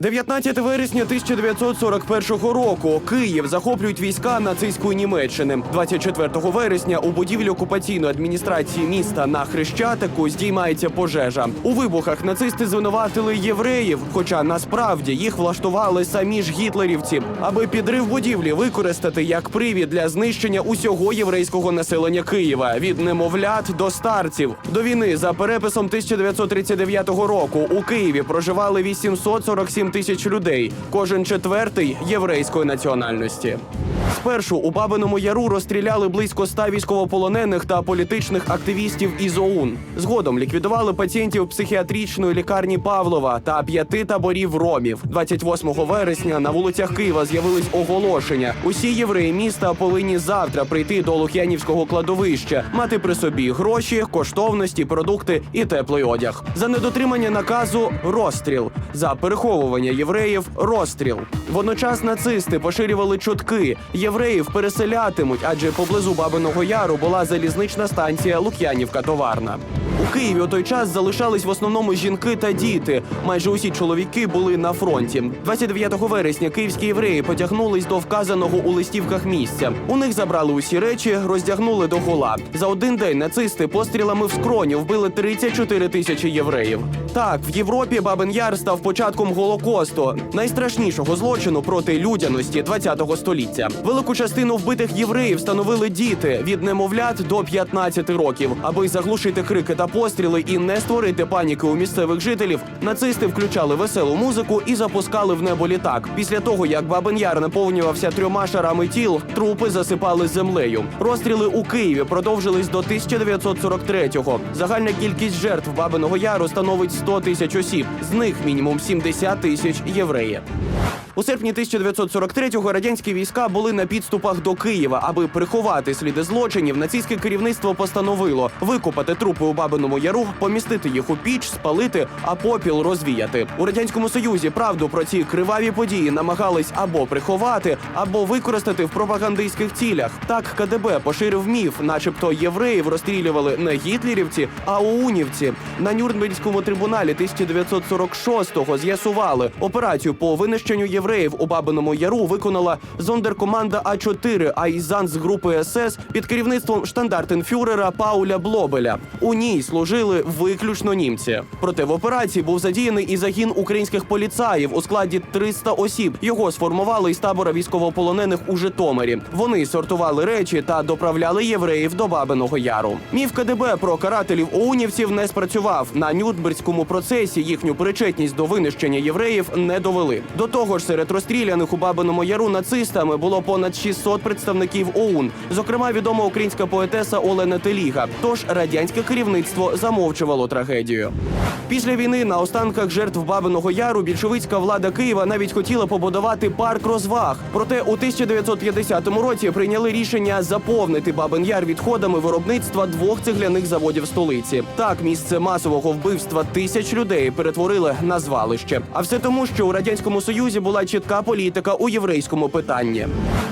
19 вересня 1941 року Київ захоплюють війська нацистської Німеччини. 24 вересня у будівлі окупаційної адміністрації міста на Хрещатику здіймається пожежа. У вибухах нацисти звинуватили євреїв, хоча насправді їх влаштували самі ж гітлерівці, аби підрив будівлі використати як привід для знищення усього єврейського населення Києва від немовлят до старців. До війни за переписом 1939 року у Києві проживали 847 тисяч людей. Кожен четвертий єврейської національності. Спершу у Бабиному Яру розстріляли близько 100 військовополонених та політичних активістів із ОУН. Згодом ліквідували пацієнтів психіатричної лікарні Павлова та п'яти таборів ромів. 28 вересня на вулицях Києва з'явились оголошення. Усі євреї міста повинні завтра прийти до Лук'янівського кладовища, мати при собі гроші, коштовності, продукти і теплий одяг. За недотримання наказу розстріл. За переховування євреїв розстріл. Водночас нацисти поширювали чутки. Євреїв переселятимуть, адже поблизу Бабиного Яру була залізнична станція Лук'янівка Товарна. У Києві у той час залишались в основному жінки та діти. Майже усі чоловіки були на фронті. 29 вересня київські євреї потягнулись до вказаного у листівках місця. У них забрали усі речі, роздягнули до гола. За один день нацисти пострілами в скроню вбили 34 тисячі євреїв. Так, в Європі Бабин Яр став початком голокосту, найстрашнішого злочину проти людяності ХХ століття. Велику частину вбитих євреїв становили діти від немовлят до 15 років. Аби заглушити крики та постріли і не створити паніки у місцевих жителів, нацисти включали веселу музику і запускали в небо літак. Після того, як Бабин Яр наповнювався трьома шарами тіл, трупи засипали землею. Розстріли у Києві продовжились до 1943-го. Загальна кількість жертв Бабиного Яру становить 100 тисяч осіб. З них мінімум 70 тисяч євреїв. У серпні 1943-го радянські війська були на підступах до Києва. Аби приховати сліди злочинів, нацистське керівництво постановило викопати трупи у Бабиному Яру, помістити їх у піч, спалити, а попіл розвіяти. У радянському союзі правду про ці криваві події намагались або приховати, або використати в пропагандистських цілях. Так КДБ поширив міф, начебто євреїв розстрілювали не гітлерівці, а оунівці. На Нюрнберзькому трибуналі 1946-го з'ясували операцію по винищенню євреїв у Бабиному Яру виконала зондеркоманда А4 Айзан з групи СС під керівництвом штандартенфюрера Пауля Блобеля. У ній служили виключно німці. Проте в операції був задіяний і загін українських поліцаїв у складі 300 осіб. Його сформували із табора військовополонених у Житомирі. Вони сортували речі та доправляли євреїв до Бабиного Яру. Міф КДБ про карателів оунівців не спрацював. На Нюрнберзькому процесі їхню причетність до винищення євреїв не довели. До того ж, серед розстріляних у Бабиному Яру нацистами було понад 600 представників ОУН, зокрема відома українська поетеса Олена Теліга. Тож радянське керівництво замовчувало трагедію. Після війни на останках жертв Бабиного Яру більшовицька влада Києва навіть хотіла побудувати парк розваг. Проте у 1950 році прийняли рішення заповнити Бабин Яр відходами виробництва двох цегляних заводів столиці. Так місце масового вбивства тисяч людей перетворили на звалище. А все тому, що у радянському союзі була чітка політика у єврейському питанні.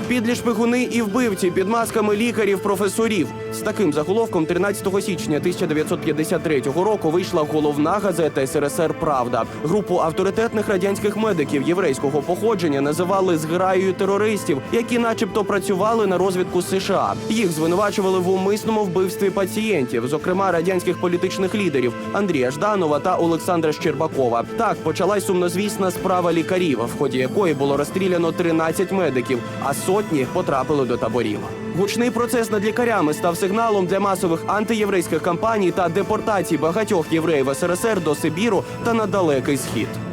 Підлі шпигуни і вбивці під масками лікарів, професорів. З таким заголовком 13 січня 1953 року вийшла головна газета СРСР Правда. Групу авторитетних радянських медиків єврейського походження називали зграєю терористів, які, начебто, працювали на розвідку США. Їх звинувачували в умисному вбивстві пацієнтів, зокрема радянських політичних лідерів Андрія Жданова та Олександра Щербакова. Так почалась сумнозвісна справа лікарів, в ході якої було розстріляно 13 медиків, а сотні потрапили до таборів. Гучний процес над лікарями став сигналом для масових антиєврейських кампаній та депортацій багатьох євреїв СРСР до Сибіру та на далекий схід.